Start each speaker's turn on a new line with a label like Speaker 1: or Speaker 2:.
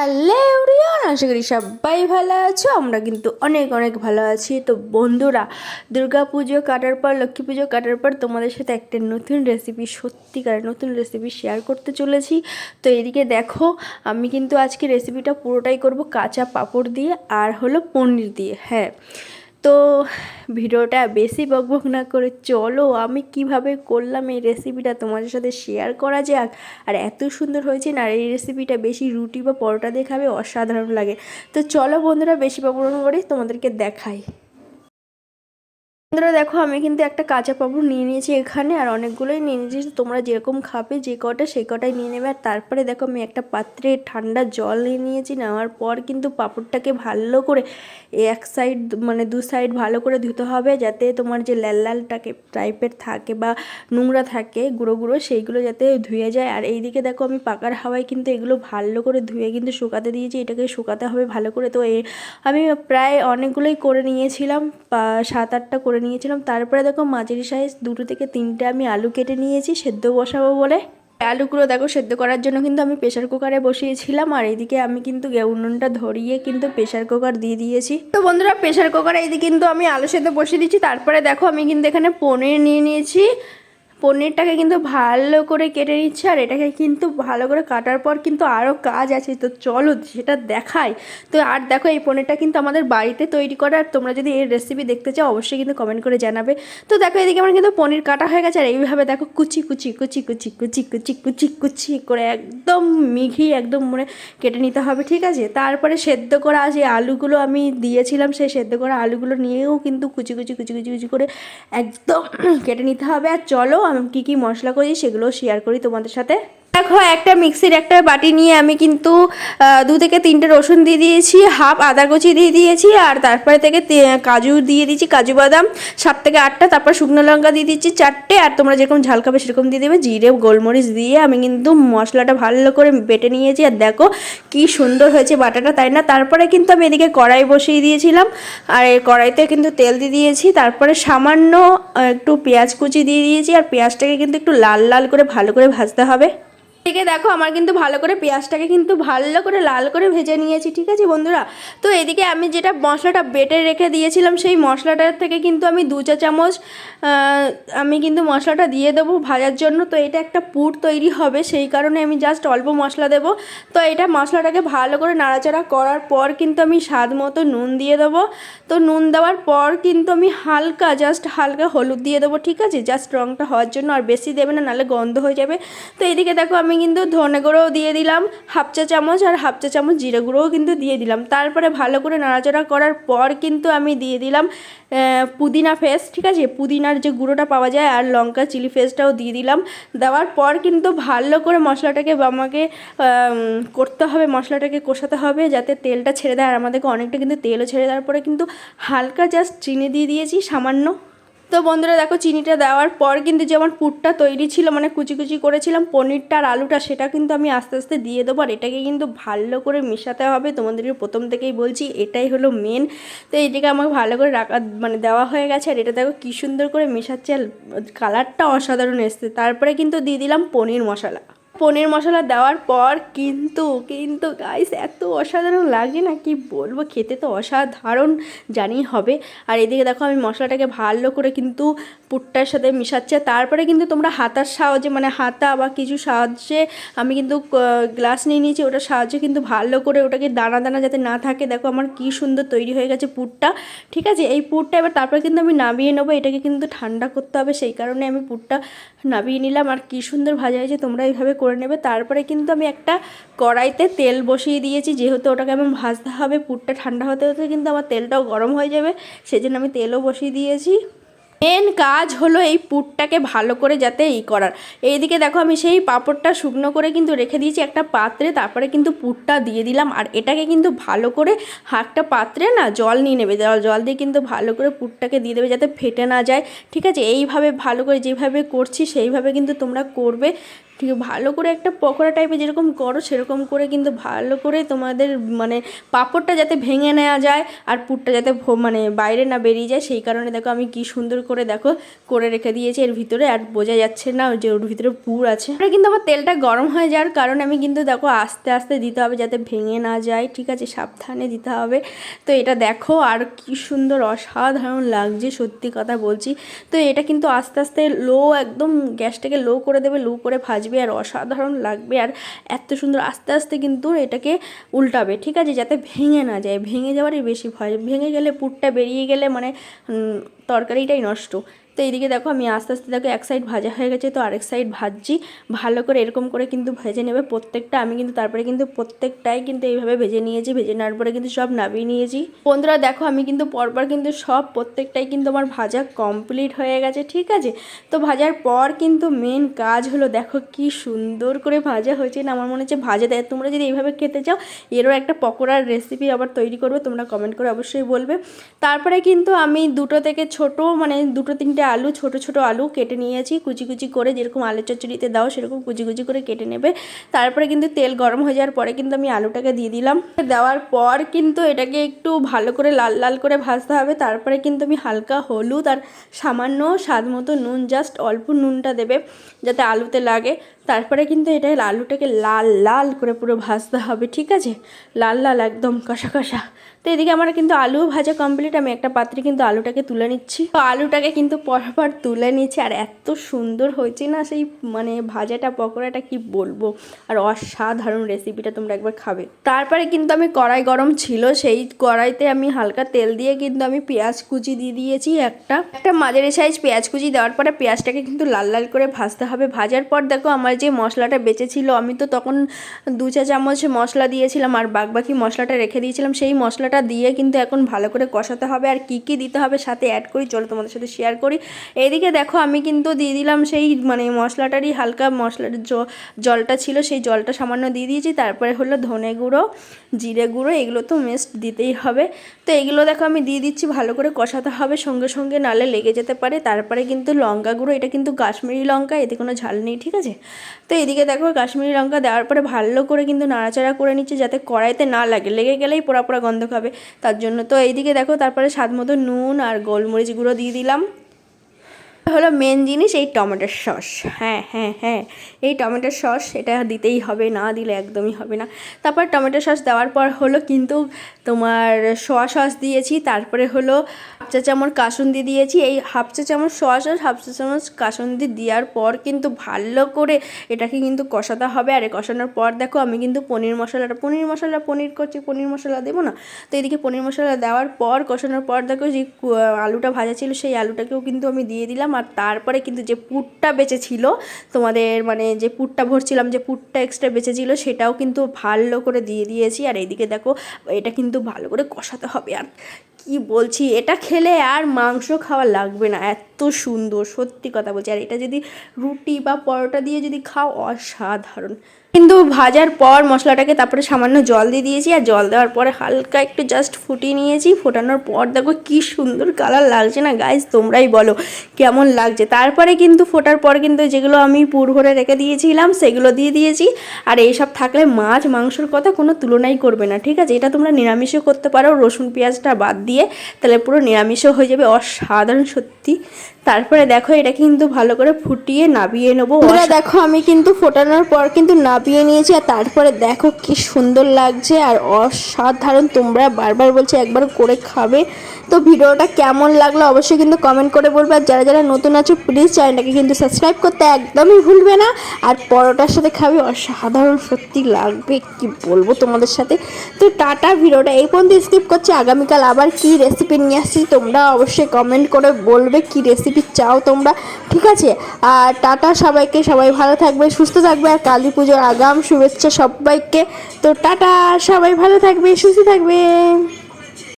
Speaker 1: Hello আশা করি সবাই ভালো আছো, আমরা কিন্তু অনেক অনেক ভালো আছি। তো বন্ধুরা দুর্গা পুজো কাটার পর, লক্ষ্মী পুজো কাটার পর তোমাদের সাথে একটা নতুন রেসিপি সত্যিকার নতুন রেসিপি শেয়ার করতে চলেছি। তো এদিকে দেখো, আমি কিন্তু আজকে রেসিপিটা পুরোটাই করব কাঁচা পাঁপড় দিয়ে আর হলো পনির দিয়ে হ্যাঁ। তো ভিডিওটা বেশি বকবক না করে চলো আমি কীভাবে করলাম এই রেসিপিটা তোমাদের সাথে শেয়ার করা যাক। আর এত সুন্দর হয়েছে না, আর এই রেসিপিটা বেশি রুটি বা পরোটা দেখাবে খাবে অসাধারণ লাগে। তো চলো বন্ধুরা, বেশি বকবক করে তোমাদেরকে দেখাই। বন্ধুরা, দেখো, আমি কিন্তু একটা কাঁচা পাপড় নিয়ে নিয়েছি এখানে, আর অনেকগুলোই নিয়ে নিয়েছি। তোমরা যেরকম খাবে, যে কটা সেই কটাই নিয়ে নেবে। আর তারপরে দেখো, আমি একটা পাত্রে ঠান্ডা জল নিয়ে নিয়েছি। নেওয়ার পর কিন্তু পাপড়টাকে ভালো করে এক সাইড মানে দু সাইড ভালো করে ধুতে হবে, যাতে তোমার যে লাল লালটাকে টাইপের থাকে বা নোংরা থাকে, গুঁড়ো গুঁড়ো, সেইগুলো যাতে ধুয়ে যায়। আর এইদিকে দেখো, আমি পাকার হাওয়ায় কিন্তু এগুলো ভালো করে ধুয়ে কিন্তু শুকাতে দিয়েছি। এটাকে শুকাতে হবে ভালো করে। তো আমি প্রায় অনেকগুলোই করে নিয়েছিলাম সাত আটটা করে নিয়েছিলাম। তারপরে দেখো মাঝারি সাইজ দুটো থেকে তিনটে আমি আলু কেটে নিয়েছি, সেদ্ধ বসাবো বলে। আলুগুলো দেখো সেদ্ধ করার জন্য কিন্তু আমি প্রেশার কুকারে বসিয়েছিলাম, আর এইদিকে আমি কিন্তু উনুনটা ধরিয়ে কিন্তু প্রেশার কুকার দিয়ে দিয়েছি। তো বন্ধুরা প্রেশার কুকারে এইদিকে কিন্তু আমি আলু সেদ্ধ বসিয়ে দিচ্ছি। তারপরে দেখো আমি কিন্তু এখানে পনির নিয়ে নিয়েছি। পনিরটাকে কিন্তু ভালো করে কেটে নিচ্ছে আর এটাকে কিন্তু ভালো করে কাটার পর কিন্তু আরও কাজ আছে। তো চলো সেটা দেখাই। তো আর দেখো এই পনিরটা কিন্তু আমাদের বাড়িতে তৈরি করা। আর তোমরা যদি এই রেসিপি দেখতে চাও, অবশ্যই কিন্তু কমেন্ট করে জানাবে। তো দেখো এদিকে আমার কিন্তু পনির কাটা হয়ে গেছে। আর এইভাবে দেখো কুচি কুচি কুচি কুচি কুচি কুচি কুচি কুচি করে একদম মিঘি একদম মনে কেটে নিতে হবে, ঠিক আছে? তারপরে সেদ্ধ করা যে আলুগুলো আমি দিয়েছিলাম, সেই সেদ্ধ করা আলুগুলো নিয়েও কিন্তু কুচি কুচি কুচি কুচি কুচি করে একদম কেটে নিতে হবে। আর চলো আমি কী কী মশলা করি সেগুলো শেয়ার করি তোমাদের সাথে। দেখো, একটা মিক্সির একটা বাটি নিয়ে আমি কিন্তু দু থেকে তিনটে রসুন দিয়ে দিয়েছি, হাফ আদা কুচি দিয়ে দিয়েছি, আর তারপরে থেকে কাজু দিয়ে দিয়েছি, কাজু বাদাম, সাত থেকে আটটা, তারপর শুকনো লঙ্কা দিয়ে দিচ্ছি চারটে, আর তোমরা যেরকম ঝাল খাবে সেরকম দিয়ে দেবে, জিরে, গোলমরিচ দিয়ে আমি কিন্তু মশলাটা ভালো করে বেটে নিয়েছি, আর দেখো কি সুন্দর হয়েছে বাটাটা, তাই না? তারপরে কিন্তু আমি এদিকে কড়াই বসিয়ে দিয়েছিলাম, আর এই কড়াইতে কিন্তু তেল দিয়ে দিয়েছি, তারপরে সামান্য একটু পেঁয়াজ কুচি দিয়ে দিয়েছি, আর পেঁয়াজটাকে কিন্তু একটু লাল লাল করে ভালো করে ভাজতে হবে। এদিকে দেখো আমার কিন্তু ভালো করে পেঁয়াজটাকে কিন্তু ভালো করে লাল করে ভেজে নিয়েছি, ঠিক আছে বন্ধুরা? তো এদিকে আমি যেটা মশলাটা বেটে রেখে দিয়েছিলাম সেই মশলাটার থেকে কিন্তু আমি দু চা চামচ আমি কিন্তু মশলাটা দিয়ে দেবো ভাজার জন্য। তো এটা একটা পুর তৈরি হবে, সেই কারণে আমি জাস্ট অল্প মশলা দেব। তো এটা মশলাটাকে ভালো করে নাড়াচাড়া করার পর কিন্তু আমি স্বাদ মতো নুন দিয়ে দেবো। তো নুন দেওয়ার পর কিন্তু আমি হালকা জাস্ট হালকা হলুদ দিয়ে দেবো, ঠিক আছে? জাস্ট রঙটা হওয়ার জন্য, আর বেশি দেবে না, নাহলে গন্ধ হয়ে যাবে। তো এদিকে দেখো আমি কিন্তু ধনে গুঁড়োও দিয়ে দিলাম, হাফ চা চামচ আর হাফ চা চামচ জিরে গুঁড়োও কিন্তু দিয়ে দিলাম। তারপরে ভালো করে নাড়াচাড়া করার পর কিন্তু আমি দিয়ে দিলাম পুদিনা ফেস ঠিক আছে? পুদিনার যে গুঁড়োটা পাওয়া যায় আর লঙ্কা চিলি ফেসটাও দিয়ে দিলাম। দেওয়ার পর কিন্তু ভালো করে মশলাটাকে আমাকে করতে হবে, মশলাটাকে কষাতে হবে যাতে তেলটা ছেড়ে দেয়। আর আমাদেরকে অনেকটা কিন্তু তেলও ছেড়ে দেওয়ার পরে কিন্তু হালকা জাস্ট চিনি দিয়ে দিয়েছি, সামান্য তো বন্ধুরা দেখো চিনিটা দেওয়ার পর কিন্তু যে আমার পুরটা তৈরি ছিল মানে কুচি কুচি করেছিলাম, পনিরটা আর আলুটা সেটা কিন্তু আমি আস্তে আস্তে দিয়ে দেবো। আর এটাকে কিন্তু ভালো করে মেশাতে হবে, তোমাদেরকে প্রথম থেকেই বলছি, এটাই হলো মেন তো এটাকে আমাকে ভালো করে রাখা মানে দেওয়া হয়ে গেছে। আর এটা দেখো কী সুন্দর করে মেশাচ্ছে কালারটা অসাধারণ এসছে। তারপরে কিন্তু দিয়ে দিলাম পনির মশলা। পনির মশলা দেওয়ার পর কিন্তু কিন্তু গাইস এত অসাধারণ লাগে না? কি বলব? খেতে তো অসাধারণ জানি হবে। আর এদিকে দেখো, আমি মশলাটাকে ভালো করে কিন্তু পুটটার সাথে মিশাচ্ছে। তারপরে কিন্তু তোমরা হাতার সাহায্যে মানে হাতা বা কিছু সাহায্যে আমি কিন্তু গ্লাস নিয়ে নিয়েছি। ওটার সাহায্যে কিন্তু ভালো করে ওটাকে দানা দানা যাতে না থাকে। দেখো আমার কি সুন্দর তৈরি হয়ে গেছে পুরটা ঠিক আছে? এই পুরটা এবার তারপরে কিন্তু আমি নামিয়ে নেব। এটাকে কিন্তু ঠান্ডা করতে হবে। সেই কারণে আমি পুরটা নামিয়ে নিলাম। আর কি সুন্দর ভাজা হয়েছে। তোমরা এইভাবে করে নেবে। তারপরে কিন্তু আমি একটা কড়াইতে তেল বসিয়ে দিয়েছি। যেহেতু ওটাকে আমি ভাজতে হবে, পুরটা ঠান্ডা হতে হতে কিন্তু আমার তেলটাও গরম হয়ে যাবে, সেজন্য আমি তেলও বসিয়ে দিয়েছি। মেন কাজ হলো এই পুরটাকে ভালো করে যাতে ই করার। এইদিকে দেখো আমি সেই পাঁপড়টা শুকনো করে কিন্তু রেখে দিয়েছি একটা পাত্রে, তারপরে কিন্তু পুরটা দিয়ে দিলাম। আর এটাকে কিন্তু ভালো করে হাতটা পাত্রে না জল নিয়ে নেবে। জল জল দিয়ে কিন্তু ভালো করে পুরটাকে দিয়ে দেবে যাতে ফেটে না যায়। ঠিক আছে? এইভাবে ভালো করে যেভাবে করছি, সেইভাবে কিন্তু তোমরা করবে। ঠিক ভালো করে একটা পকোড়া টাইপের যেরকম করো, সেরকম করে কিন্তু ভালো করে তোমাদের মানে পাঁপড়টা যাতে ভেঙে নেওয়া যায় আর পুরটা যাতে মানে বাইরে না বেরিয়ে যায়, সেই কারণে দেখো আমি কি সুন্দর করে দেখো করে রেখে দিয়েছি এর ভিতরে আর বোঝা যাচ্ছে না যে ওর ভিতরে পুর আছে। এটা কিন্তু আমার তেলটা গরম হয়ে যাওয়ার কারণে আমি কিন্তু দেখো আস্তে আস্তে দিতে হবে যাতে ভেঙে না যায়, ঠিক আছে? সাবধানে দিতে হবে। তো এটা দেখো আর কি সুন্দর অসাধারণ লাগছে, সত্যি কথা বলছি। তো এটা কিন্তু আস্তে আস্তে লো একদম গ্যাসটাকে লো করে দেবে লো করে ভাজবে। আর অসাধারণ লাগবে আর এত সুন্দর আস্তে আস্তে কিন্তু এটাকে উল্টাবে, ঠিক আছে? যাতে ভেঙে না যায়, ভেঙে যাওয়ারই বেশি ভয়। ভেঙে গেলে পুরটা বেরিয়ে গেলে মানে তরকারিটাই নষ্ট। তো এইদিকে দেখো আমি আস্তে আস্তে দেখো এক সাইড ভাজা হয়ে গেছে, তো আরেক সাইড ভাজছি। ভালো করে এরকম করে কিন্তু ভেজে নেবে প্রত্যেকটা। আমি কিন্তু তারপরে কিন্তু প্রত্যেকটাই কিন্তু এইভাবে ভেজে নিয়েছি। ভেজে নেওয়ার পরে কিন্তু সব নামিয়ে নিয়েছি। বন্ধুরা দেখো আমি কিন্তু পরপর কিন্তু সব প্রত্যেকটাই কিন্তু আমার ভাজা কমপ্লিট হয়ে গেছে, ঠিক আছে? তো ভাজার পর কিন্তু মেন কাজ হলো দেখো কি সুন্দর করে ভাজা হয়েছে না, আমার মনে হচ্ছে ভাজা দেয়। তোমরা যদি এইভাবে খেতে চাও, এরও একটা পকোড়ার রেসিপি আবার তৈরি করবে, তোমরা কমেন্ট করে অবশ্যই বলবে। তারপরে কিন্তু আমি দুটো থেকে ছোট মানে দুটো তিনটে আলু, ছোট ছোট আলু কেটে নিয়েছি। কুচি কুচি করে যেরকম আলু চচ্চড়িতে দাও, সেরকম কুচি কুচি করে কেটে নেবে। তারপরে কিন্তু তেল গরম হয়ে যাওয়ার পরে কিন্তু আমি আলুটাকে দিয়ে দিলাম। দেওয়ার পর কিন্তু এটাকে একটু ভালো করে লাল লাল করে ভাজতে হবে। তারপরে কিন্তু আমি হালকা হলুদ আর সামান্য স্বাদ মতো নুন, জাস্ট অল্প নুনটা দেবে যাতে আলুতে লাগে। তারপরে কিন্তু এটা আলুটাকে লাল লাল করে পুরো ভাজতে হবে, ঠিক আছে? লাল লাল একদম কষা কষা। তো এদিকে আমার কিন্তু আলু ভাজা কমপ্লিট আমি একটা পাত্রে কিন্তু আলুটাকে তুলে নিচ্ছি। তো আলুটাকে কিন্তু পরপর তুলে নিচ্ছি, আর এত সুন্দর হয়েছে না সেই মানে ভাজাটা, পকোড়াটা, কি বলব? আর অসাধারণ রেসিপিটা তোমরা একবার খাবে। তারপরে কিন্তু আমি কড়াই গরম ছিল, সেই কড়াইতে আমি হালকা তেল দিয়ে কিন্তু আমি পেঁয়াজ কুচি দিয়ে দিয়েছি একটা। একটা মাঝারি সাইজ পেঁয়াজ কুচি দেওয়ার পরে পেঁয়াজটাকে কিন্তু লাল লাল করে ভাজতে হবে। ভাজার পর দেখো, আমার যে মশলাটা বেঁচে ছিল, আমি তো তখন দু চা চামচ মশলা দিয়েছিলাম আর বাকি মশলাটা রেখে দিয়েছিলাম। সেই মশলাটা দিয়ে কিন্তু এখন ভালো করে কষাতে হবে আর কি কি দিতে হবে সাথে অ্যাড করি। চলো তোমাদের সাথে শেয়ার করি। এইদিকে দেখো, আমি কিন্তু দিয়ে দিলাম সেই মানে মশলাটারই হালকা মশলার জলটা ছিল, সেই জলটা সামান্য দিয়ে দিয়েছি। তারপরে হলো ধনে গুঁড়ো, জিরে গুঁড়ো, এগুলো তো মেস্ট দিতেই হবে। তো এগুলো দেখো আমি দিয়ে দিচ্ছি, ভালো করে কষাতে হবে সঙ্গে সঙ্গে, নালে লেগে যেতে পারে। তারপরে কিন্তু লঙ্কা গুঁড়ো, এটা কিন্তু কাশ্মীরি লঙ্কা, এতে কোনো ঝাল নেই, ঠিক আছে? তো এদিকে দেখো কাশ্মীরি লঙ্কা দেওয়ার পরে ভালো করে কিন্তু নাড়াচাড়া করে নিচ্ছে যাতে কড়াইতে না লাগে। লেগে গেলেই পোড়া পোড়া গন্ধ খাবে। তার জন্য তো এইদিকে দেখো তারপরে স্বাদ মতো নুন আর গোলমরিচ গুঁড়ো দিয়ে দিলাম। হলো মেন জিনিস এই টমেটোর সস। হ্যাঁ হ্যাঁ হ্যাঁ এই টমেটোর সস এটা দিতেই হবে, না দিলে একদমই হবে না। তারপর টমেটো সস দেওয়ার পর হলো কিন্তু তোমার সোয়া সস দিয়েছি, তারপরে হলো চা চামচ কাসুন্দি দিয়েছি। এই হাফ চা চামচ সোয়া সস হাফ চা চামচ কাসুন্দি দেওয়ার পর কিন্তু ভালো করে এটাকে কিন্তু কষাতে হবে। আর কষানোর পর দেখো আমি কিন্তু পনির মশলাটা, পনির মশলা, পনির করছি, পনির মশলা দেবো না? তো এদিকে পনির মশলা দেওয়ার পর, কষানোর পর দেখো যে আলুটা ভাজা ছিল, সেই আলুটাকেও কিন্তু আমি দিয়ে দিলাম। আর তারপরে কিন্তু যে পুরটা বেঁচে ছিল তোমাদের মানে যে পুরটা ভরছিলাম, যে পুরটা এক্সট্রা বেঁচে ছিল সেটাও কিন্তু ভালো করে দিয়ে দিয়েছি। আর এইদিকে দেখো, এটা কিন্তু ভালো করে কষাতে হবে। আর কি বলছি? এটা খেলে আর মাংস খাওয়া লাগবে না। এত সুন্দর, সত্যি কথা বলছি। আর এটা যদি রুটি বা পরোটা দিয়ে যদি খাও, অসাধারণ। কিন্তু ভাজার পর মশলাটাকে তারপরে সামান্য জল দিয়ে দিয়েছি আর জল দেওয়ার পরে হালকা একটু জাস্ট ফুটিয়ে নিয়েছি। ফোটানোর পর দেখো কি সুন্দর কালার লাগছে না গাইজ তোমরাই বলো কেমন লাগছে। তারপরে কিন্তু ফোটার পর কিন্তু যেগুলো আমি পুর ভরে রেখে দিয়েছিলাম সেগুলো দিয়ে দিয়েছি। আর এইসব থাকলে মাছ মাংসর কথা কোনো তুলনাই করবে না ঠিক আছে? এটা তোমরা নিরামিষও করতে পারো রসুন পেঁয়াজটা বাদ দিয়ে তাহলে পুরো নিরামিষও হয়ে যাবে অসাধারণ সত্যি। তারপরে দেখো এটা কিন্তু ভালো করে ফুটিয়ে নাবিয়ে নেব। দেখো আমি কিন্তু ফোটানোর পর কিন্তু নাবিয়ে নিয়েছি আর তারপরে দেখো কি সুন্দর লাগছে আর অসাধারণ তোমরা বারবার বলছে একবার করে খাবে। তো ভিডিওটা কেমন লাগল অবশ্যই কিন্তু কমেন্ট করে বলবে। আর যারা যারা নতুন আছো প্লিজ চ্যানেলটাকে কিন্তু সাবস্ক্রাইব করতে একদমই ভুলবে না। আর পরোটার সাথে খাবে অসাধারণ, সত্যি লাগবে, কি বলব তোমাদের সাথে। তো টাটা, ভিডিওটা এই পর্যন্ত স্কিপ করছি। আগামীকাল আবার কি রেসিপি নিয়ে আসছি তোমরা অবশ্যই কমেন্ট করে বলবে কি রেসিপি চাও তোমরা। ঠিক আছে? আর টাটা সবাইকে, সবাই ভালো থাকবে, সুস্থ থাকবে। আর কালী পুজোর আগাম শুভেচ্ছা সবাইকে। তো টাটা সবাই ভালো থাকবে সুস্থ থাকবে